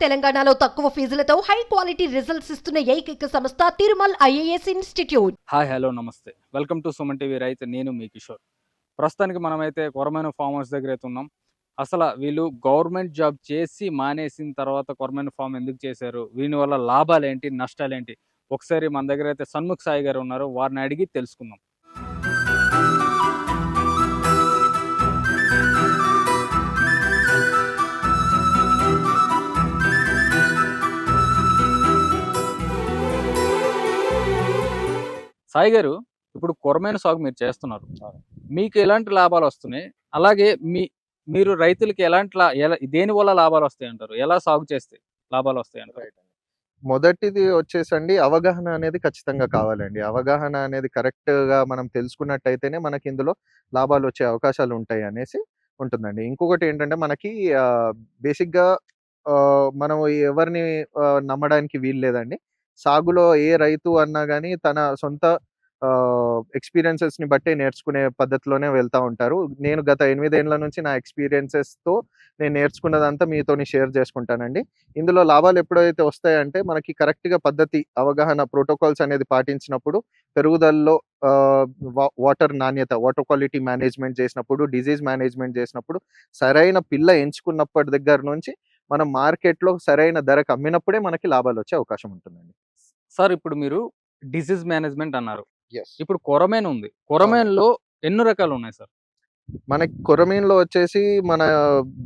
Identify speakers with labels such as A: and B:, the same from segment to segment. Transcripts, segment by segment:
A: తెలంగాణలో తక్కువ ఫీజులతో high quality results ఇస్తున్న ఏకైక సంస్థ Tirumal IAS institute.
B: Hi hello నమస్తే. వెల్కమ్ టు సుమన్ టీవీ రైతు నేను మీ కిషోర్. ప్రస్తుతానికి మనమైతే కొరమైన ఫామ్ హౌస్ దగ్గర అయితే ఉన్నాం. అసలు వీళ్ళు గవర్నమెంట్ జాబ్ చేసి మానేసిన తర్వాత కొరమైన ఫామ్ ఎందుకు చేశారు? వీని వల్ల లాభాలు ఏంటి? నష్టాలు ఏంటి? ఒకసారి మన దగ్గర అయితే సన్ముఖ్ సాయి గారు ఉన్నారు. వారిని అడిగి తెలుసుకుందాం. సాయి గారు ఇప్పుడు కొరమైన సాగు మీరు చేస్తున్నారు. మీకు ఎలాంటి లాభాలు వస్తున్నాయి? అలాగే మీ మీరు రైతులకి ఎలాంటి లా- ఎలా దేని వల్ల లాభాలు వస్తాయి అంటారు? ఎలా సాగు చేస్తే లాభాలు వస్తాయి అంటారు?
C: మొదటిది వచ్చేసండి అవగాహన అనేది ఖచ్చితంగా కావాలండి. అవగాహన అనేది కరెక్ట్గా మనం తెలుసుకున్నట్టయితేనే మనకి ఇందులో లాభాలు వచ్చే అవకాశాలు ఉంటాయి అనేసి ఉంటుందండి. ఇంకొకటి ఏంటంటే మనకి బేసిక్గా మనం ఎవరిని నమ్మడానికి వీలు లేదండి సాగులో ఏ రైతు అన్నా కానీ తన సొంత ఎక్స్పీరియన్సెస్ని బట్టే నేర్చుకునే పద్ధతిలోనే వెళ్తూ ఉంటారు. నేను గత ఎనిమిదేళ్ళ నుంచి నా ఎక్స్పీరియన్సెస్తో నేను నేర్చుకున్నదంతా మీతోని షేర్ చేసుకుంటానండి. ఇందులో లాభాలు ఎప్పుడైతే వస్తాయంటే మనకి కరెక్ట్గా పద్ధతి అవగాహన ప్రోటోకాల్స్ అనేది పాటించినప్పుడు పెరుగుదలలో వాటర్ నాణ్యత వాటర్ క్వాలిటీ మేనేజ్మెంట్ చేసినప్పుడు డిజీజ్ మేనేజ్మెంట్ చేసినప్పుడు సరైన పిల్ల ఎంచుకున్నప్పటి దగ్గర నుంచి మనం మార్కెట్లో సరైన ధరకు అమ్మినప్పుడే మనకి లాభాలు వచ్చే అవకాశం ఉంటుందండి.
B: సార్ ఇప్పుడు మీరు డిసీజ్ మేనేజ్మెంట్ అన్నారు. ఇప్పుడు కొరమేన్ ఉంది. కొరమేన్లో ఎన్ని రకాలు ఉన్నాయి సార్?
C: మనకి కొరమీన్లో వచ్చేసి మన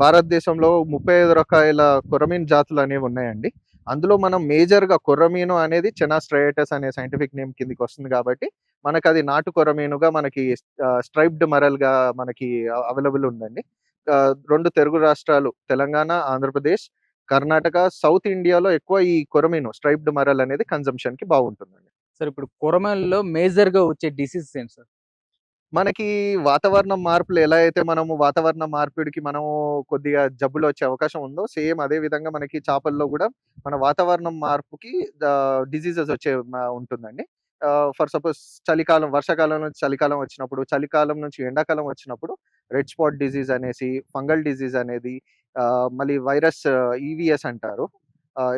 C: భారతదేశంలో ముప్పై ఐదు రకాల కొరమీన్ జాతులు అనేవి ఉన్నాయండి. అందులో మనం మేజర్గా కొర్రమీను అనేది చెనాస్ట్రయేటస్ అనే సైంటిఫిక్ నేమ్ కిందకి వస్తుంది కాబట్టి మనకి అది నాటు కొర్రమీనుగా మనకి స్ట్రైప్డ్ మరల్గా మనకి అవైలబుల్ ఉందండి. రెండు తెలుగు రాష్ట్రాలు తెలంగాణ ఆంధ్రప్రదేశ్ కర్ణాటక సౌత్ ఇండియాలో ఎక్కువ ఈ కొరమీను స్ట్రైప్డ్ మరల్ అనేది కన్జంప్షన్కి బాగుంటుందండి.
B: సార్ ఇప్పుడు కొరమేన్లో మేజర్గా వచ్చే డిసీజ్ ఏంటి సార్?
C: మనకి వాతావరణం మార్పులు ఎలా అయితే మనము వాతావరణ మార్పిడికి మనము కొద్దిగా జబ్బులు వచ్చే అవకాశం ఉందో సేమ్ అదే విధంగా మనకి చేపల్లో కూడా మన వాతావరణం మార్పుకి డిసీజెస్ వచ్చే ఉంటుందండి. ఫర్ సపోజ్ చలికాలం వర్షాకాలం నుంచి చలికాలం వచ్చినప్పుడు చలికాలం నుంచి ఎండాకాలం వచ్చినప్పుడు రెడ్ స్పాట్ డిసీజ్ అనేసి ఫంగల్ డిసీజ్ అనేది మళ్ళీ వైరస్ ఈవిఎస్ అంటారు.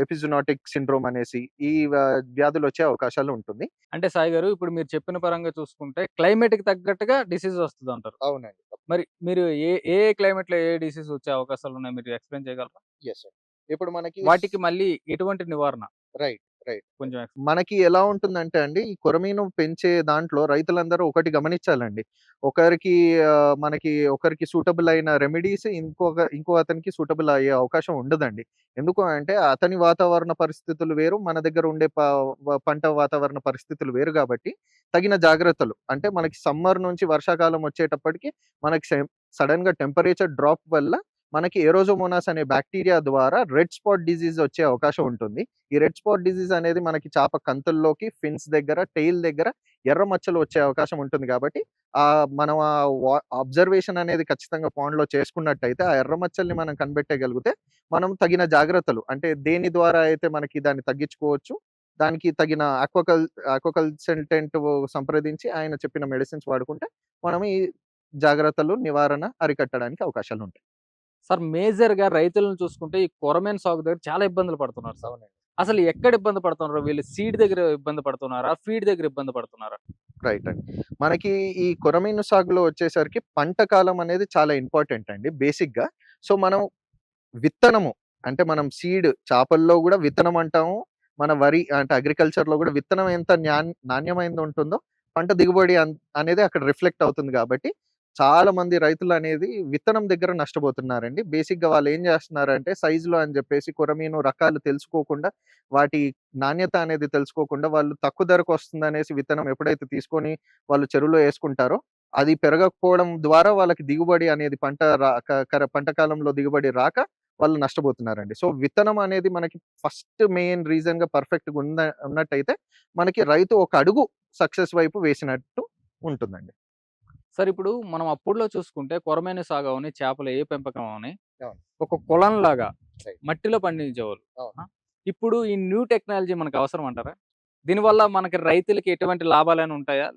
C: ఎపిజునాటిక్ సిండ్రోమ్ అనేసి ఈ వ్యాధులు వచ్చే అవకాశాలు ఉంటుంది.
B: అంటే సాయి గారు ఇప్పుడు మీరు చెప్పిన పరంగా చూసుకుంటే క్లైమేట్కి తగ్గట్టుగా డిసీజ్ వస్తుంది అంటారు
C: అవునండి
B: మరి మీరు ఏ ఏ క్లైమేట్లో ఏ డిసీజ్ వచ్చే అవకాశాలు ఉన్నాయి? మీరు ఎక్స్ప్లెయిన్ చేయగలరా?
C: ఎస్ ఇప్పుడు మనకి
B: వాటికి మళ్ళీ ఎటువంటి నివారణ?
C: రైట్. రైట్.
B: కొంచెం
C: మనకి ఎలా ఉంటుందంటే అండి ఈ కొరమీను పెంచే దాంట్లో రైతులందరూ ఒకటి గమనించాలండి. ఒకరికి ఆ, మనకి ఒకరికి సూటబుల్ అయిన రెమెడీస్ ఇంకొక ఇంకో అతనికి సూటబుల్ అయ్యే అవకాశం ఉండదండి. ఎందుకు అంటే అతని వాతావరణ పరిస్థితులు వేరు మన దగ్గర ఉండే ప- వ- పంట వాతావరణ పరిస్థితులు వేరు కాబట్టి తగిన జాగ్రత్తలు. అంటే మనకి సమ్మర్ నుంచి వర్షాకాలం వచ్చేటప్పటికి మనకి సడన్గా టెంపరేచర్ డ్రాప్ వల్ల మనకి ఎరోజోమోనాస్ అనే బ్యాక్టీరియా ద్వారా రెడ్ స్పాట్ డిజీజ్ వచ్చే అవకాశం ఉంటుంది. ఈ రెడ్ స్పాట్ డిజీజ్ అనేది మనకి చేప కంతుల్లోకి ఫిన్స్ దగ్గర టెయిల్ దగ్గర ఎర్ర మచ్చలు వచ్చే అవకాశం ఉంటుంది కాబట్టి ఆ మనం ఆ అబ్జర్వేషన్ అనేది ఖచ్చితంగా పాండ్లో చేసుకున్నట్టయితే ఆ ఎర్ర మచ్చల్ని మనం కనిపెట్టగలిగితే మనం తగిన జాగ్రత్తలు అంటే దేని ద్వారా అయితే మనకి దాన్ని తగ్గించుకోవచ్చు దానికి తగిన ఆక్వకల్ ఆక్వకల్సెంటెంట్ సంప్రదించి ఆయన చెప్పిన మెడిసిన్స్ వాడుకుంటే మనం ఈ జాగ్రత్తలు నివారణ అరికట్టడానికి అవకాశాలు ఉంటాయి.
B: సార్ మేజర్గా రైతులను చూసుకుంటే ఈ కొరమేన సాగు దగ్గర చాలా ఇబ్బందులు పడుతున్నారు సార్. అసలు ఎక్కడ ఇబ్బంది పడుతున్నారు? వీళ్ళు సీడ్ దగ్గర ఇబ్బంది పడుతున్నారా? ఫీడ్ దగ్గర ఇబ్బంది పడుతున్నారా?
C: రైట్ అండి. మనకి ఈ కొరమీను సాగులో వచ్చేసరికి పంట కాలం అనేది చాలా ఇంపార్టెంట్ అండి బేసిక్గా సో మనం విత్తనము అంటే మనం సీడ్ చేపల్లో కూడా విత్తనం అంటాము. మన వరి అంటే అగ్రికల్చర్లో కూడా విత్తనం ఎంత నాణ్యమైంది నాణ్యమైనది ఉంటుందో పంట దిగుబడి అనేది అక్కడ రిఫ్లెక్ట్ అవుతుంది కాబట్టి చాలా మంది రైతులు అనేది విత్తనం దగ్గర నష్టపోతున్నారండి. బేసిక్గా వాళ్ళు ఏం చేస్తున్నారంటే సైజులో అని చెప్పేసి కొరమీను రకాలు తెలుసుకోకుండా వాటి నాణ్యత అనేది తెలుసుకోకుండా వాళ్ళు తక్కువ ధరకు వస్తుంది అనేసి విత్తనం ఎప్పుడైతే తీసుకొని వాళ్ళు చెరువులో వేసుకుంటారో అది పెరగకపోవడం ద్వారా వాళ్ళకి దిగుబడి అనేది పంట రాక కర- పంట కాలంలో దిగుబడి రాక వాళ్ళు నష్టపోతున్నారండి. సో విత్తనం అనేది మనకి ఫస్ట్ మెయిన్ రీజన్‌గా పర్ఫెక్ట్‌గా ఉన్న ఉన్నట్టయితే మనకి రైతు ఒక అడుగు సక్సెస్ వైపు వేసినట్టు ఉంటుందండి.
B: సార్ ఇప్పుడు మనం అప్పుడులో చూసుకుంటే కొరమైన సాగు అవని చేపలు ఏ పెంపకం అవని. ఒక కులం లాగా. మట్టిలో పండించేవాళ్ళు? ఇప్పుడు ఈ న్యూ టెక్నాలజీ మనకు అవసరం అంటారా దీనివల్ల మనకి రైతులకి ఎటువంటి లాభాలైనా ఉంటాయా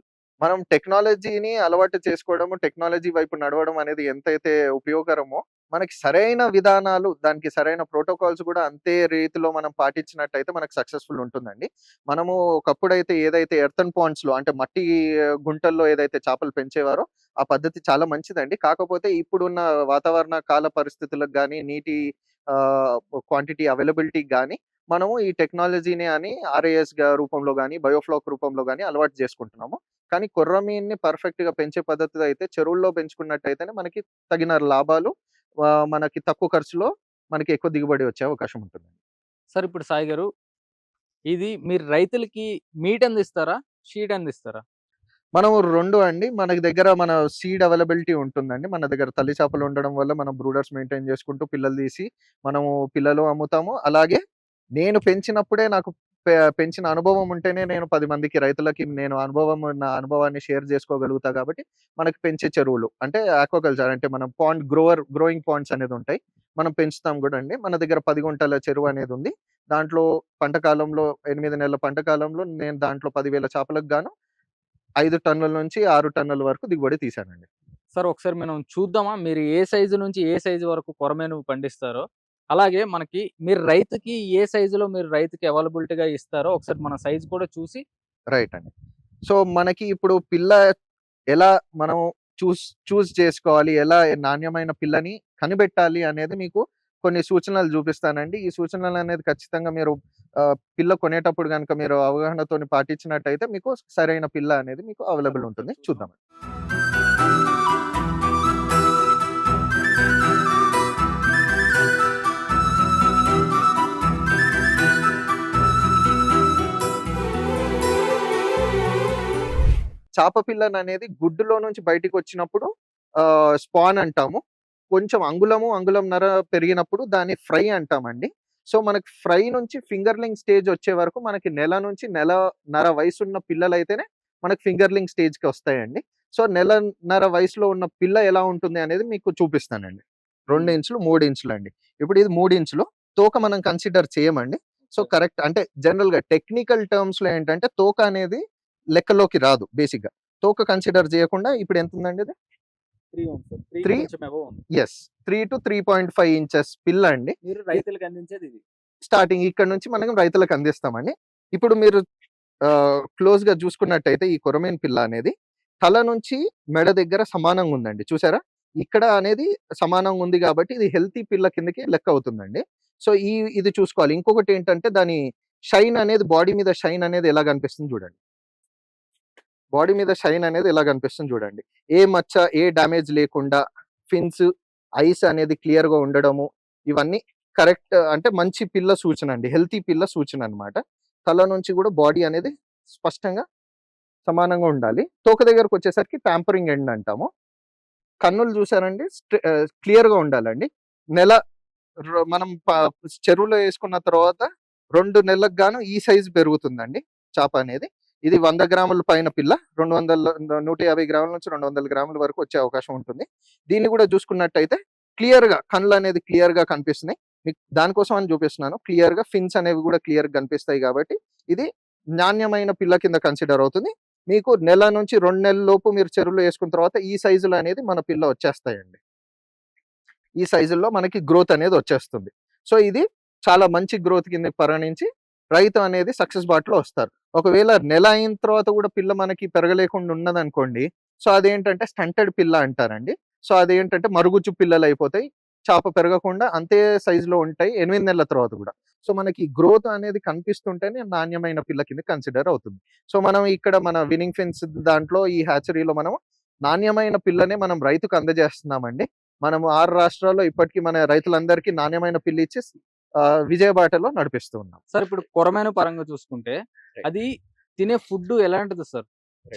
C: మనం టెక్నాలజీని అలవాటు చేసుకోవడము టెక్నాలజీ వైపు నడవడం అనేది ఎంతైతే ఉపయోగకరమో మనకి సరైన విధానాలు దానికి సరైన ప్రోటోకాల్స్ కూడా అంతే రీతిలో మనం పాటించినట్టయితే మనకు సక్సెస్ఫుల్ ఉంటుందండి. మనము ఒకప్పుడైతే ఏదైతే ఎర్తన్ పాండ్స్లో అంటే మట్టి గుంటల్లో ఏదైతే చేపలు పెంచేవారో ఆ పద్ధతి చాలా మంచిదండి. కాకపోతే ఇప్పుడున్న వాతావరణ కాల పరిస్థితులకు కానీ నీటి క్వాంటిటీ అవైలబిలిటీ కానీ మనము ఈ టెక్నాలజీని అని ఆర్ఏఎస్ రూపంలో కానీ బయోఫ్లాక్ రూపంలో కానీ అలవాటు చేసుకుంటున్నాము. కానీ కొర్రమీన్ని పర్ఫెక్ట్గా పెంచే పద్ధతి అయితే చెరువుల్లో పెంచుకున్నట్టయితేనే మనకి తగిన లాభాలు మనకి తక్కువ ఖర్చులో మనకి ఎక్కువ దిగుబడి వచ్చే అవకాశం ఉంటుంది.
B: సార్ ఇప్పుడు సాయి గారు ఇది మీరు రైతులకి మీట్ అందిస్తారా? షీట్ అందిస్తారా?
C: మనం రెండు అండి. మనకి దగ్గర మన సీడ్ అవైలబిలిటీ ఉంటుందండి. మన దగ్గర తల్లి చేపలు ఉండడం వల్ల మనం బ్రూడర్స్ మెయింటైన్ చేసుకుంటూ పిల్లలు తీసి మనము పిల్లలు అమ్ముతాము. అలాగే నేను పెంచినప్పుడే నాకు పెంచిన అనుభవం ఉంటేనే నేను పది మందికి రైతులకి నేను అనుభవం నా అనుభవాన్ని షేర్ చేసుకోగలుగుతా కాబట్టి మనకి పెంచే చెరువులు. అంటే ఆక్వాకల్చర్ అంటే మనం పాండ్ గ్రోవర్ గ్రోయింగ్ పాండ్స్ అనేది ఉంటాయి. మనం పెంచుతాం కూడా అండి. మన దగ్గర పది గుంటల చెరువు అనేది ఉంది. దాంట్లో పంట కాలంలో ఎనిమిది నెలల పంట కాలంలో నేను దాంట్లో పదివేల చేపలకు గాను ఐదు టన్నుల నుంచి ఆరు టన్నుల వరకు దిగుబడి తీశానండి.
B: సార్ ఒకసారి మనం చూద్దామా? మీరు ఏ సైజు నుంచి ఏ సైజు వరకు కొరమేను పండిస్తారో? అలాగే మనకి మీరు రైతుకి ఏ సైజులో మీరు రైతుకి అవైలబిలిటీగా ఇస్తారో ఒకసారి మన సైజు కూడా చూసి
C: రైట్ అండి. సో మనకి ఇప్పుడు పిల్ల ఎలా మనం చూస్ చూస్ చేసుకోవాలి ఎలా నాణ్యమైన పిల్లని కనిపెట్టాలి అనేది మీకు కొన్ని సూచనలు చూపిస్తానండి. ఈ సూచనలు అనేది ఖచ్చితంగా మీరు పిల్ల కొనేటప్పుడు కనుక మీరు అవగాహనతో పాటించినట్టయితే మీకు సరైన పిల్ల అనేది మీకు అవైలబుల్ ఉంటుంది. చూద్దాం. చాప పిల్లని అనేది గుడ్డులో నుంచి బయటికి వచ్చినప్పుడు స్పాన్ అంటాము. కొంచెం అంగుళము అంగుళంన్నర పెరిగినప్పుడు దాన్ని ఫ్రై అంటామండి. సో మనకి ఫ్రై నుంచి ఫింగర్లింగ్ స్టేజ్ వచ్చే వరకు మనకి నెల నుంచి నెలన్నర వయసు ఉన్న పిల్లలు అయితేనే మనకి ఫింగర్లింగ్ స్టేజ్కి వస్తాయండి. సో నెలన్నర వయసులో ఉన్న పిల్ల ఎలా ఉంటుంది అనేది మీకు చూపిస్తానండి. రెండు ఇంచులు మూడు ఇంచులు అండి ఇప్పుడు ఇది మూడు ఇంచులు. తోక మనం కన్సిడర్ చేయమండి. సో కరెక్ట్ అంటే జనరల్గా టెక్నికల్ టర్మ్స్లో ఏంటంటే తోక అనేది లెక్కలోకి రాదు బేసిక్గా తోక కన్సిడర్ చేయకుండా ఇప్పుడు ఎంత ఉందండి ఇది
B: three.
C: Yes two three point five inches పిల్ల అండి.
B: మీరు రైతులకు అందించేది ఇది.
C: స్టార్టింగ్ ఇక్కడ నుంచి మనం రైతులకు అందిస్తామండి. ఇప్పుడు మీరు క్లోజ్గా చూసుకున్నట్టయితే ఈ కొరమేన్ పిల్ల అనేది తల నుంచి మెడ దగ్గర సమానంగా ఉందండి. చూసారా? ఇక్కడ అనేది సమానంగా ఉంది కాబట్టి ఇది హెల్తీ పిల్ల కిందకి లెక్క అవుతుందండి. సో ఈ ఇది చూసుకోవాలి. ఇంకొకటి ఏంటంటే దాని షైన్ అనేది బాడీ మీద షైన్ అనేది ఎలా కనిపిస్తుంది చూడండి. బాడీ మీద షైన్ అనేది ఇలా కనిపిస్తుంది చూడండి. ఏ మచ్చ ఏ డ్యామేజ్ లేకుండా ఫిన్స్ ఐస్ అనేది క్లియర్గా ఉండడము ఇవన్నీ కరెక్ట్ అంటే మంచి పిల్ల సూచన అండి. హెల్తీ పిల్ల సూచన అన్నమాట. తల నుంచి కూడా బాడీ అనేది స్పష్టంగా సమానంగా ఉండాలి. తోక దగ్గరకు వచ్చేసరికి ప్యాంపరింగ్ ఎండ్ అంటాము. కన్నులు చూసారండి క్లియర్గా ఉండాలండి. నెల మనం చెరువులో వేసుకున్న తర్వాత రెండు నెలలకు గాను ఈ సైజు పెరుగుతుందండి చేప అనేది. ఇది వంద గ్రాముల పైన పిల్ల రెండు వందల నూట యాభై గ్రాముల నుంచి రెండు వందల గ్రాముల వరకు వచ్చే అవకాశం ఉంటుంది. దీన్ని కూడా చూసుకున్నట్టయితే క్లియర్గా కళ్ళు అనేది క్లియర్గా కనిపిస్తున్నాయి. మీకు దానికోసం అని చూపిస్తున్నాను. క్లియర్గా ఫిన్స్ అనేవి కూడా క్లియర్గా కనిపిస్తాయి కాబట్టి ఇది నాణ్యమైన పిల్ల కింద కన్సిడర్ అవుతుంది. మీకు నెల నుంచి రెండు నెలల లోపు మీరు చెరువులో వేసుకున్న తర్వాత ఈ సైజులో అనేది మన పిల్ల వచ్చేస్తాయండి. ఈ సైజుల్లో మనకి గ్రోత్ అనేది వచ్చేస్తుంది. సో ఇది చాలా మంచి గ్రోత్ కింద పరిగణించి రైతు అనేది సక్సెస్ బాటలో వస్తారు. ఒకవేళ నెల అయిన తర్వాత కూడా పిల్ల మనకి పెరగలేకుండా ఉన్నదనుకోండి సో అదేంటంటే స్టంటెడ్ పిల్ల అంటారండి. సో అదేంటంటే మరుగుజ్జు పిల్లలు అయిపోతాయి చేప పెరగకుండా అంతే సైజులో ఉంటాయి ఎనిమిది నెలల తర్వాత కూడా. సో మనకి గ్రోత్ అనేది కనిపిస్తుంటేనే నాణ్యమైన పిల్ల కింద కన్సిడర్ అవుతుంది. సో మనం ఇక్కడ మన వినింగ్ ఫెన్స్ దాంట్లో ఈ హ్యాచరీలో మనం నాణ్యమైన పిల్లనే మనం రైతుకు అందజేస్తున్నామండి. మనము ఆరు రాష్ట్రాల్లో ఇప్పటికీ మన రైతులందరికీ నాణ్యమైన పిల్ల ఇచ్చి విజయబాటలో నడిపిస్తూ ఉన్నాం.
B: సార్ ఇప్పుడు కొరమైన పరంగా చూసుకుంటే అది తినే ఫుడ్ ఎలాంటిది సార్?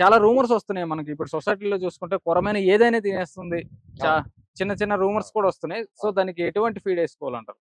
B: చాలా రూమర్స్ వస్తున్నాయి మనకి. ఇప్పుడు సొసైటీలో చూసుకుంటే కొరమైన ఏదైనా తినేస్తుంది. చా- చిన్న చిన్న రూమర్స్ కూడా వస్తున్నాయి. సో దానికి ఎటువంటి ఫీడ్ వేసుకోవాలంటారు?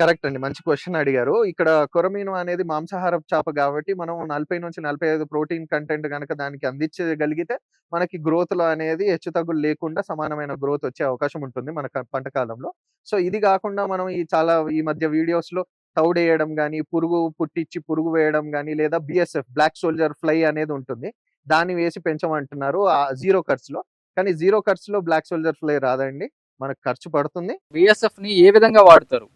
C: కరెక్ట్ అండి. మంచి క్వశ్చన్ అడిగారు. ఇక్కడ కొరమీను అనేది మాంసాహార చేప కాబట్టి మనం నలభై నుంచి నలభై ఐదు ప్రోటీన్ కంటెంట్ కనుక దానికి అందించగలిగితే మనకి గ్రోత్లో అనేది హెచ్చు తగ్గులు లేకుండా సమానమైన గ్రోత్ వచ్చే అవకాశం ఉంటుంది మన పంట కాలంలో. సో ఇది కాకుండా మనం ఈ చాలా ఈ మధ్య వీడియోస్లో తౌడేయడం కానీ పురుగు పుట్టించి పురుగు వేయడం కానీ లేదా బిఎస్ఎఫ్ బ్లాక్ సోల్జర్ ఫ్లై అనేది ఉంటుంది. దాన్ని వేసి పెంచమంటున్నారు ఆ జీరో ఖర్చులో కానీ జీరో ఖర్చులో బ్లాక్ సోల్జర్ ఫ్లై రాదండి. మనకు ఖర్చు పడుతుంది.
B: బిఎస్ఎఫ్ని ఏ విధంగా వాడతారు?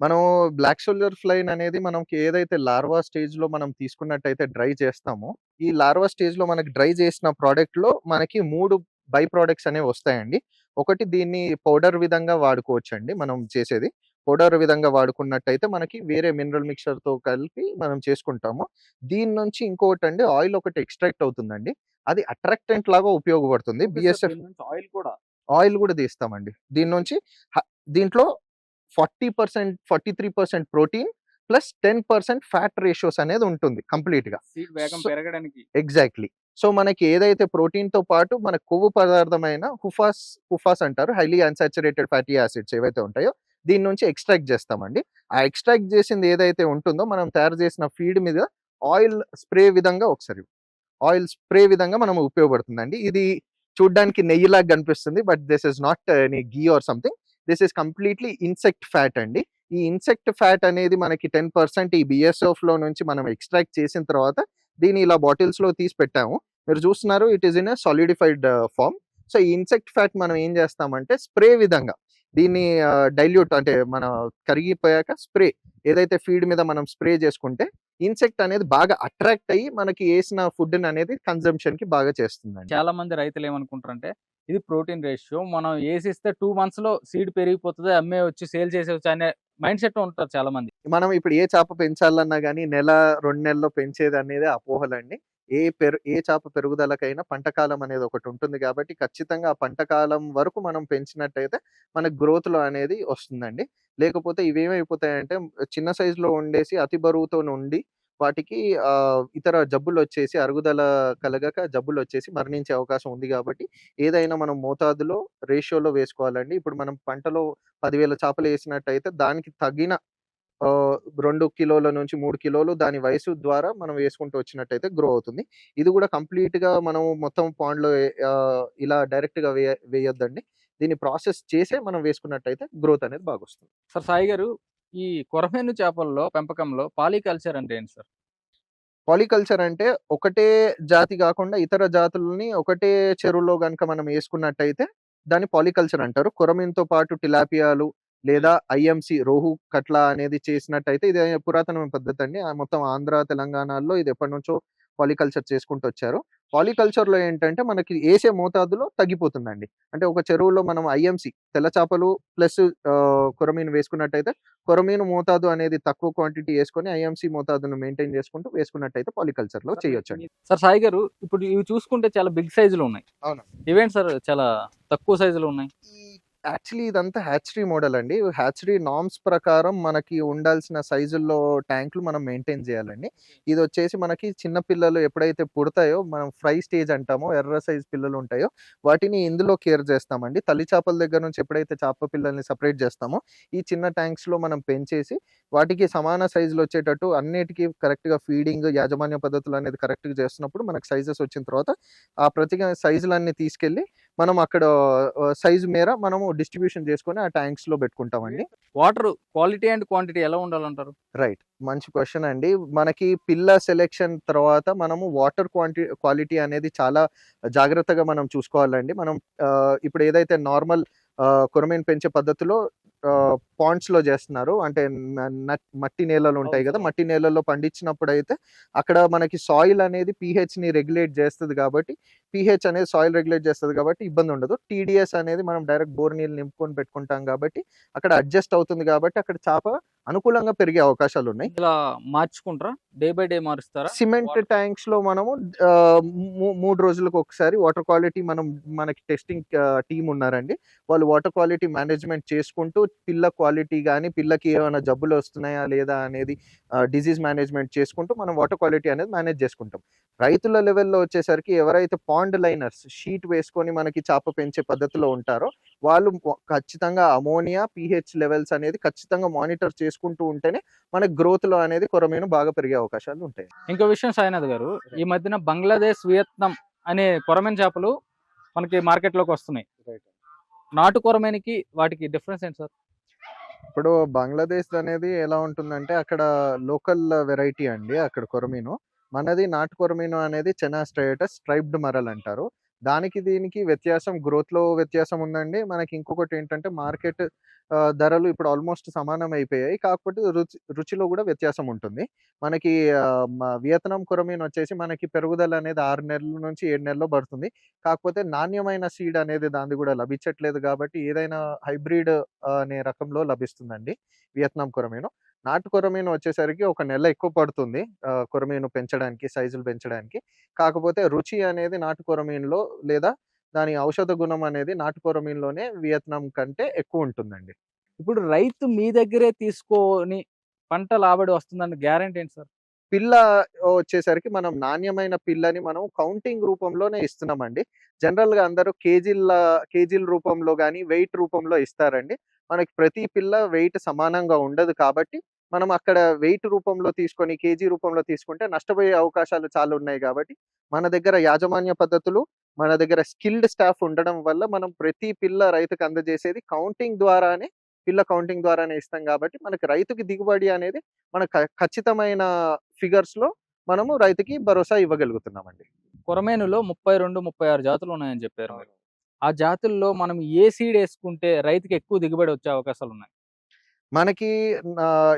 C: మనం బ్లాక్ షోల్డర్ ఫ్లైన్ అనేది మనకి ఏదైతే లార్వా స్టేజ్లో మనం తీసుకున్నట్టయితే డ్రై చేస్తామో ఈ లార్వా స్టేజ్లో మనకి డ్రై చేసిన ప్రోడక్ట్లో మనకి మూడు బై ప్రోడక్ట్స్ అనేవి వస్తాయండి. ఒకటి దీన్ని పౌడర్ విధంగా వాడుకోవచ్చు అండి మనం చేసేది. పౌడర్ విధంగా వాడుకున్నట్టయితే మనకి వేరే మినరల్ మిక్చర్తో కలిపి మనం చేసుకుంటాము. దీని నుంచి ఇంకొకటి అండి ఆయిల్ ఒకటి ఎక్స్ట్రాక్ట్ అవుతుందండి. అది అట్రాక్టెంట్ లాగా ఉపయోగపడుతుంది. బిఎస్ఎఫ్
B: ఆయిల్ కూడా?
C: ఆయిల్ కూడా తీస్తామండి. దీని నుంచి దీంట్లో forty percent forty three percent protein plus ten percent fat ratios అనేది ఉంటుంది కంప్లీట్గా
B: పెరగడానికి.
C: ఎగ్జాక్ట్లీ. సో మనకి ఏదైతే ప్రోటీన్తో పాటు మన కొవ్వు పదార్థమైన హుఫాస్ హుఫాస్ అంటారు హైలీ అన్సాచురేటెడ్ ఫ్యాటీ యాసిడ్స్ ఏవైతే ఉంటాయో దీని నుంచి ఎక్స్ట్రాక్ట్ చేస్తామండి. ఆ ఎక్స్ట్రాక్ట్ చేసింది ఏదైతే ఉంటుందో మనం తయారు చేసిన ఫీడ్ మీద ఆయిల్ స్ప్రే విధంగా ఒకసారి ఆయిల్ స్ప్రే విధంగా మనం ఉపయోగపడుతుందండి. ఇది చూడ్డానికి నెయ్యిలాగా కనిపిస్తుంది but this is not any ghee or something. This is completely insect fat అండి. ఈ ఇన్సెక్ట్ ఫ్యాట్ అనేది మనకి టెన్ పర్సెంట్ ఈ బిఎస్ఎఫ్లో నుంచి మనం ఎక్స్ట్రాక్ట్ చేసిన తర్వాత దీన్ని ఇలా బాటిల్స్లో తీసి పెట్టాము. మీరు చూస్తున్నారు it is in a solidified form so ఈ ఇన్సెక్ట్ ఫ్యాట్ మనం ఏం చేస్తామంటే స్ప్రే విధంగా దీన్ని డైల్యూట్ అంటే మన కరిగిపోయాక స్ప్రే ఏదైతే ఫీడ్ మీద మనం స్ప్రే చేసుకుంటే ఇన్సెక్ట్ అనేది బాగా అట్రాక్ట్ అయ్యి మనకి వేసిన ఫుడ్ అనేది కన్సంప్షన్కి బాగా చేస్తుంది
B: చాలా మంది రైతులు ఏమనుకుంటారంటే ఇది ప్రోటీన్ రేషియో. మనం వేసిస్తే టూ మంత్స్లో సీడ్ పెరిగిపోతుంది అమ్మే వచ్చి సేల్ చేసేవచ్చు అనే మైండ్ సెట్ ఉంటారు చాలా మంది
C: మనం ఇప్పుడు ఏ చేప పెంచాలన్నా కానీ నెల రెండు నెలల్లో పెంచేది అనేది అపోహలండి. ఏ పెరు ఏ చేప పెరుగుదలకైనా పంట కాలం అనేది ఒకటి ఉంటుంది కాబట్టి ఖచ్చితంగా ఆ పంట కాలం వరకు మనం పెంచినట్టయితే మన గ్రోత్లో అనేది వస్తుందండి. లేకపోతే ఇవేమైపోతాయంటే చిన్న సైజులో ఉండేసి అతి బరువుతో ఉండి వాటికి ఆ ఇతర జబ్బులు వచ్చేసి అరుగుదల కలగక జబ్బులు వచ్చేసి మరణించే అవకాశం ఉంది కాబట్టి ఏదైనా మనం మోతాదులో రేషియోలో వేసుకోవాలండి. ఇప్పుడు మనం పంటలో పదివేల చేపలు వేసినట్టయితే దానికి తగిన రెండు కిలోల నుంచి మూడు కిలోలు దాని వయసు ద్వారా మనం వేసుకుంటూ వచ్చినట్టయితే గ్రో అవుతుంది. ఇది కూడా కంప్లీట్గా మనం మొత్తం పాండ్లో ఆ, ఇలా డైరెక్ట్గా వేయ వేయొద్దండి. దీన్ని ప్రాసెస్ చేసే మనం వేసుకున్నట్టయితే గ్రోత్ అనేది బాగా వస్తుంది
B: సార్ సాయి గారు ఈ కొరమేను చేపల్లో పెంపకంలో పాలికల్చర్ అంటే ఏంటి సార్?
C: పాలికల్చర్ అంటే ఒకటే జాతి కాకుండా ఇతర జాతులని ఒకటే చెరువులో గనుక మనం వేసుకున్నట్టయితే దాన్ని పాలికల్చర్ అంటారు. కొరమీన్తో పాటు టిలాపియాలు లేదా ఐఎంసి రోహు కట్ల అనేది చేసినట్టయితే ఇది పురాతనమైన పద్ధతి అండి. మొత్తం ఆంధ్ర తెలంగాణలో ఇది ఎప్పటి నుంచో పాలికల్చర్ చేసుకుంటూ వచ్చారు. పాలికల్చర్లో ఏంటంటే మనకి వేసే మోతాదులో తగ్గిపోతుందండి. అంటే ఒక చెరువులో మనం ఐఎంసి తెల్ల చేపలు ప్లస్ కొరమీను వేసుకున్నట్టయితే కొరమీను మోతాదు అనేది తక్కువ క్వాంటిటీ వేసుకొని ఐఎంసి మోతాదును మెయింటైన్ చేసుకుంటూ వేసుకున్నట్టయితే పాలికల్చర్లో చేయొచ్చు
B: సార్ సాయి గారు ఇప్పుడు ఇవి చూసుకుంటే చాలా బిగ్ సైజులో ఉన్నాయి.
C: అవును.
B: ఇవేంటి సార్ చాలా తక్కువ సైజులో ఉన్నాయి?
C: యాక్చువల్లీ ఇదంతా హ్యాచరీ మోడల్ అండి. హ్యాచరీ నామ్స్ ప్రకారం మనకి ఉండాల్సిన సైజుల్లో ట్యాంకులు మనం మెయింటైన్ చేయాలండి. ఇది వచ్చేసి మనకి చిన్న పిల్లలు ఎప్పుడైతే పుడతాయో మనం ఫ్రై స్టేజ్ అంటామో ఎర్ర సైజ్ పిల్లలు ఉంటాయో వాటిని ఇందులో కేర్ చేస్తామండి. తల్లి చేపల దగ్గర నుంచి ఎప్పుడైతే చేప పిల్లల్ని సపరేట్ చేస్తామో ఈ చిన్న ట్యాంక్స్లో మనం పెంచేసి వాటికి సమాన సైజులు వచ్చేటట్టు అన్నిటికీ కరెక్ట్గా ఫీడింగ్ యాజమాన్య పద్ధతులు అనేది కరెక్ట్గా చేస్తున్నప్పుడు మనకు సైజెస్ వచ్చిన తర్వాత ఆ ప్రతి సైజులన్నీ తీసుకెళ్ళి మనం అక్కడ సైజు మేర మనము డిస్ట్రిబ్యూషన్ చేసుకొని ఆ ట్యాంక్స్లో పెట్టుకుంటామండి.
B: వాటర్ క్వాలిటీ అండ్ క్వాంటిటీ ఎలా ఉండాలంటారు?
C: రైట్. మంచి క్వశ్చన్ అండి. మనకి పిల్ల సెలెక్షన్ తర్వాత మనము వాటర్ క్వాంటి క్వాలిటీ అనేది చాలా జాగ్రత్తగా మనం చూసుకోవాలండి. మనం ఇప్పుడు ఏదైతే నార్మల్ కొరమీన్ పెంచే పద్ధతిలో పాండ్స్లో చేస్తున్నారు అంటే మట్టి నేలలు ఉంటాయి కదా. మట్టి నేలల్లో పండించినప్పుడు అయితే అక్కడ మనకి సాయిల్ అనేది pH ని రెగ్యులేట్ చేస్తుంది కాబట్టి పిహెచ్ అనేది సాయిల్ రెగ్యులేట్ చేస్తుంది కాబట్టి ఇబ్బంది ఉండదు టీడీఎస్ అనేది మనం డైరెక్ట్ బోర్ నీళ్ళు నింపుకొని పెట్టుకుంటాం కాబట్టి అక్కడ అడ్జస్ట్ అవుతుంది కాబట్టి అక్కడ చేప అనుకూలంగా పెరిగే అవకాశాలు ఉన్నాయి
B: ఇలా మార్చుకుంటారా? డే బై డే మారుస్తారా?
C: సిమెంట్ ట్యాంక్స్లో మనము మూడు రోజులకు ఒకసారి వాటర్ క్వాలిటీ మనం మనకి టెస్టింగ్ టీమ్ ఉన్నారండి. వాళ్ళు వాటర్ క్వాలిటీ మేనేజ్మెంట్ చేసుకుంటూ పిల్ల క్వాలిటీ కానీ పిల్లకి ఏమైనా జబ్బులు వస్తున్నాయా లేదా అనేది డిజీజ్ మేనేజ్మెంట్ చేసుకుంటూ మనం వాటర్ క్వాలిటీ అనేది మేనేజ్ చేసుకుంటాం. రైతుల లెవెల్లో వచ్చేసరికి ఎవరైతే పాండ్ లైనర్స్ షీట్ వేసుకొని మనకి చేప పెంచే పద్ధతిలో ఉంటారో వాళ్ళు ఖచ్చితంగా అమోనియా పిహెచ్ లెవెల్స్ అనేది ఖచ్చితంగా మానిటర్ చేసుకుంటూ ఉంటేనే మన గ్రోత్లో అనేది కొరమీను బాగా పెరిగే అవకాశాలు ఉంటాయి.
B: ఇంకో విషయం సాయినాథ్ గారు ఈ మధ్యన బంగ్లాదేశ్ వియత్నాం అనే కొరమేన్ చేపలు మనకి మార్కెట్లోకి వస్తున్నాయి. నాటు కొరమేనికి వాటికి డిఫరెన్స్ ఏంటి సార్?
C: ఇప్పుడు బంగ్లాదేశ్ అనేది ఎలా ఉంటుందంటే అక్కడ లోకల్ వెరైటీ అండి అక్కడ కొరమీను. మనది నాటుకొరమీను అనేది చెనా స్ట్రైటస్ స్ట్రైప్డ్ మరల్ అంటారు దానికి దీనికి వ్యత్యాసం గ్రోత్‌లో వ్యత్యాసం ఉందండి. మనకి ఇంకొకటి ఏంటంటే మార్కెట్ ధరలు ఇప్పుడు ఆల్మోస్ట్ సమానం అయిపోయాయి. కాకపోతే రుచి రుచిలో కూడా వ్యత్యాసం ఉంటుంది. మనకి వియత్నాం కొరమీన్ వచ్చేసి మనకి పెరుగుదల అనేది ఆరు నెలల నుంచి ఏడు నెలల్లో పడుతుంది. కాకపోతే నాణ్యమైన సీడ్ అనేది దాన్ని కూడా లభించట్లేదు కాబట్టి ఏదైనా హైబ్రిడ్ అనే రకంలో లభిస్తుందండి వియత్నాం కొరమీను. నాటు కొరమీను వచ్చేసరికి ఒక నెల ఎక్కువ పడుతుంది. కొరమీను పెంచడానికి, సైజులు పెంచడానికి. కాకపోతే రుచి అనేది నాటు కొరమీనులో లేదా దాని ఔషధ గుణం అనేది నాటు కొరమీనులోనే వియత్నాం కంటే ఎక్కువ ఉంటుందండి.
B: ఇప్పుడు రైతు మీ దగ్గరే తీసుకొని పంట లాబడి వస్తుందని గ్యారంటీ ఏంటి సార్?
C: పిల్ల వచ్చేసరికి మనం నాణ్యమైన పిల్లని మనం కౌంటింగ్ రూపంలోనే ఇస్తున్నామండి. జనరల్‌గా అందరూ కేజీల కేజీల రూపంలో గాని, వెయిట్ రూపంలో ఇస్తారండి. మనకి ప్రతి పిల్ల వెయిట్ సమానంగా ఉండదు కాబట్టి, మనం అక్కడ వెయిట్ రూపంలో తీసుకొని, కేజీ రూపంలో తీసుకుంటే నష్టపోయే అవకాశాలు చాలా ఉన్నాయి కాబట్టి, మన దగ్గర యాజమాన్య పద్ధతులు, మన దగ్గర స్కిల్డ్ స్టాఫ్ ఉండడం వల్ల మనం ప్రతి పిల్ల రైతుకు అందజేసేది కౌంటింగ్ ద్వారానే పిల్ల కౌంటింగ్ ద్వారానే ఇస్తాం కాబట్టి, మనకి రైతుకి దిగుబడి అనేది మన ఖచ్చితమైన ఫిగర్స్‌లో మనము రైతుకి భరోసా ఇవ్వగలుగుతున్నామండి.
B: కొరమేనులో 32, 36 జాతులు ఉన్నాయని చెప్పారు. ఆ జాతుల్లో మనం ఏ సీడ్ యేసుకుంటే రైతుకి ఎక్కువ దిగుబడి వచ్చే అవకాశాలున్నాయి?
C: మనకి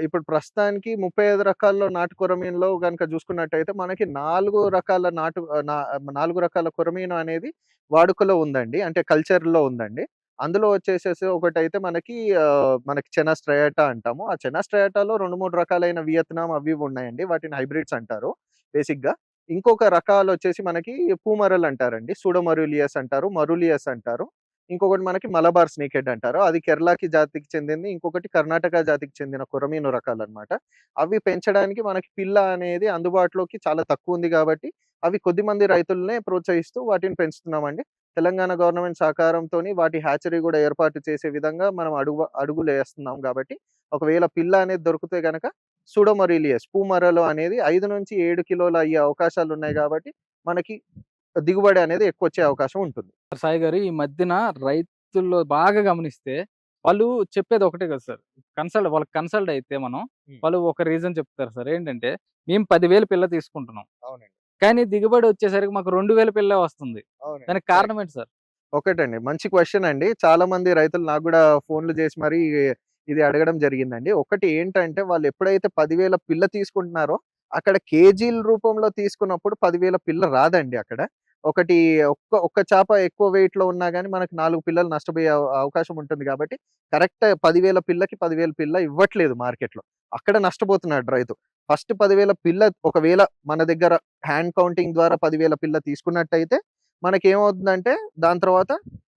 C: ఇప్పుడు ప్రస్తుతానికి 35 రకాల్లో నాటు కొరమీనులో గనుక చూసుకున్నట్టయితే మనకి 4 రకాల నాటు ఆహ్, నా 4 రకాల కొరమీను అనేది వాడుకలో ఉందండి. అంటే కల్చర్‌లో ఉందండి. అందులో వచ్చేసేసి ఒకటైతే మనకి ఆహ్, మనకి చెనా స్ట్రయాటా అంటాము. ఆ చెనా స్ట్రయాటాలో 2, 3 రకాలైన వియత్నాం అవి ఇవి ఉన్నాయండి. వాటిని హైబ్రిడ్స్ అంటారు బేసిక్‌గా. ఇంకొక రకాలొచ్చేసి మనకి పూమరల్ అంటారండి. సూడోమరూలియస్ అంటారు. మరులియస్ అంటారు. ఇంకొకటి మనకి మలబార్ స్నేక్ హెడ్ అంటారు. అది కేరళకి జాతికి చెందింది. ఇంకొకటి కర్ణాటక జాతికి చెందిన కొరమీను రకాలన్నమాట. అవి పెంచడానికి మనకి పిల్ల అనేది అందుబాటులోకి చాలా తక్కువ ఉంది కాబట్టి అవి కొద్దిమంది రైతులనే ప్రోత్సహిస్తూ వాటిని పెంచుతున్నామండి. తెలంగాణ గవర్నమెంట్ సహకారంతో వాటి హ్యాచరీ కూడా ఏర్పాటు చేసే విధంగా మనం అడుగు అడుగులు వేస్తున్నాం కాబట్టి ఒకవేళ పిల్ల అనేది దొరికితే గనక సూడోమరీలియస్ పూమరలో అనేది 5-7 కిలోలు అయ్యే అవకాశాలు ఉన్నాయి కాబట్టి మనకి దిగుబడి అనేది ఎక్కువొచ్చే అవకాశం ఉంటుంది.
B: సాయి గారు ఈ మధ్యన రైతుల్లో బాగా గమనిస్తే వాళ్ళు చెప్పేది ఒకటే కదా సార్. కన్సల్ట్ వాళ్ళకి కన్సల్ట్ అయితే మనం. వాళ్ళు ఒక రీజన్ చెప్తారు సార్. ఏంటంటే మేము 10,000 పిల్ల తీసుకుంటున్నాం.
C: అవునండి.
B: కానీ దిగుబడి వచ్చేసరికి మాకు 2,000 పిల్లే వస్తుంది. దానికి. కారణం ఏంటి సార్?
C: ఒకటండి. మంచి క్వెషన్ అండి. చాలా మంది రైతులు నాకు గూడా ఫోన్‌లు చేసి మరీ ఇది అడగడం జరిగిందండి. ఒకటి ఏంటంటే వాళ్ళు ఎప్పుడైతే 10,000 పిల్ల తీసుకుంటున్నారో, అక్కడ కేజీల రూపంలో తీసుకున్నప్పుడు పదివేల పిల్ల రాదండి అక్కడ. ఒకటి ఒక్క ఒక్క చేప ఎక్కువ వెయిట్‌లో ఉన్నా కానీ మనకు నాలుగు పిల్లలు నష్టపోయే అవకాశం ఉంటుంది కాబట్టి కరెక్ట్ పదివేల పిల్లకి పదివేల పిల్ల ఇవ్వట్లేదు మార్కెట్‌లో. అక్కడ నష్టపోతున్నాడు రైతు. ఫస్ట్ పదివేల పిల్ల ఒకవేళ మన దగ్గర హ్యాండ్ కౌంటింగ్ ద్వారా పదివేల పిల్ల తీసుకున్నట్టయితే, మనకేమవుతుందంటే దాని తర్వాత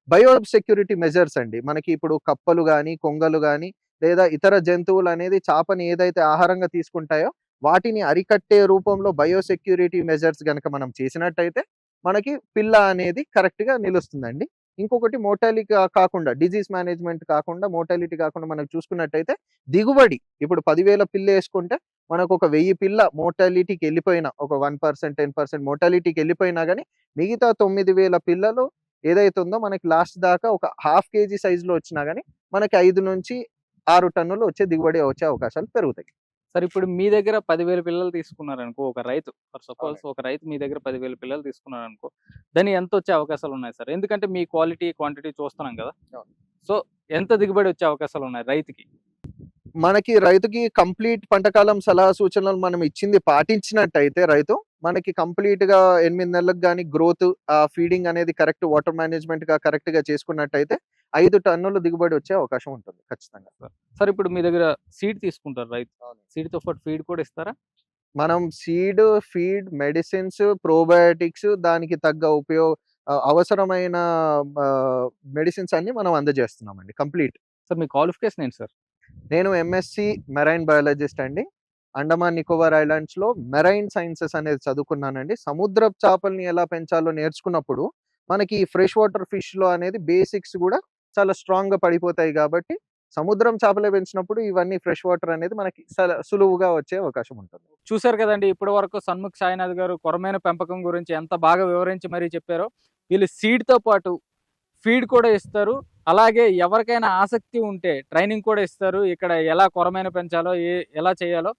C: బయో సెక్యూరిటీ మెజర్స్ అండి. మనకి ఇప్పుడు కప్పలు గాని, కొంగలు గాని లేదా ఇతర జంతువులు అనేది చేపని ఏదైతే ఆహారంగా తీసుకుంటాయో, వాటిని అరికట్టే రూపంలో బయో సెక్యూరిటీ మెజర్స్ గనక మనం చేసినట్టయితే, మనకి పిల్ల అనేది కరెక్ట్‌గా నిలుస్తుందండి. ఇంకొకటి మోటాలిటీ కాకుండా డిజీజ్ మేనేజ్‌మెంట్ కాకుండా, మోటాలిటీ కాకుండా మనం చూసుకున్నట్టయితే దిగుబడి ఇప్పుడు పదివేల పిల్ల వేసుకుంటే మనకు ఒక వెయ్యి పిల్ల మోర్టాలిటీకెళ్ళిపోయినా ఒక వన్ పర్సెంట్ టెన్ పర్సెంట్ మోటాలిటీకి వెళ్ళిపోయినా కానీ మిగతా 9,000 పిల్లలు ఏదైతుందో ఉందో మనకి లాస్ట్ దాకా ఒక హాఫ్ కేజీ సైజులో వచ్చినా కానీ మనకి 5-6 టన్నులు వచ్చే దిగుబడి వచ్చే అవకాశాలు పెరుగుతాయి.
B: సార్ ఇప్పుడు మీ దగ్గర 10,000 పిల్లలు తీసుకున్నారనుకో ఒక రైతు. For suppose. ఒక రైతు మీ దగ్గర 10,000 పిల్లలు తీసుకున్నారనుకో. దానికి ఎంతొచ్చే అవకాశాలున్నాయి సార్? ఎందుకంటే మీ క్వాలిటీ, క్వాంటిటీ చూస్తున్నాం కదా! సో ఎంత దిగుబడి వచ్చే అవకాశాలున్నాయి రైతుకి?
C: మనకి రైతుకి కంప్లీట్ పంటకాలం సలహా సూచనలు మనం ఇచ్చింది పాటించినట్టయితే రైతు, మనకి కంప్లీట్‌గా 8 నెలలకు గాని గ్రోత్ ఆహ్, ఫీడింగ్ అనేది కరెక్ట్ వాటర్ మేనేజ్‌మెంట్‌గా కరెక్ట్‌గా చేసుకున్నట్టయితే 5 టన్నులు దిగుబడి వచ్చే అవకాశం ఉంటుంది ఖచ్చితంగా.
B: సార్ ఇప్పుడు మీ దగ్గర సీడ్ తీసుకుంటారు రైతు.
C: అవును.
B: సీడ్‌తో పాటు ఫీడ్ కూడా ఇస్తారా?
C: మనం సీడ్, ఫీడ్, మెడిసిన్స్, ప్రోబయోటిక్స్ దానికి తగ్గ ఉపయో ఆహ్, అవసరమైన మెడిసిన్స్ అన్నీ మనం అందజేస్తున్నామండి కంప్లీట్.
B: సార్ మీ క్వాలిఫికేషన్ ఏంటి సార్?
C: నేను ఎంఎస్‌సి మెరైన్ బయాలజిస్ట్ అండి. అండమాన్ నికోబార్ ఐలాండ్స్‌లో మెరైన్ సైన్సెస్ అనేది చదువుకున్నానండి. సముద్రపు చేపల్ని ఎలా పెంచాలో నేర్చుకున్నప్పుడు, మనకి ఫ్రెష్ వాటర్ ఫిష్‌లో అనేది బేసిక్స్ గూడా చాలా స్ట్రాంగ్‌గా పడిపోతాయి కాబట్టి సముద్రం చేపలే పెంచినప్పుడు ఇవన్నీ ఫ్రెష్ వాటర్ అనేది మనకి సులువుగా వచ్చే అవకాశం ఉంటుంది.
B: చూసారు కదండి ఇప్పటి వరకు సన్ముఖ్ సాయినాథ్ గారు కొరమైన పెంపకం గురించి ఎంత బాగా వివరించి మరీ చెప్పారో. వీళ్ళు సీడ్‌తో పాటు ఫీడ్ కూడా ఇస్తారు. అలాగే ఎవరికైనా ఆసక్తి ఉంటే ట్రైనింగ్ కూడా ఇస్తారు. ఇక్కడ ఎలా కొరమైన పెంచాలో, ఏ ఎలా చేయాలో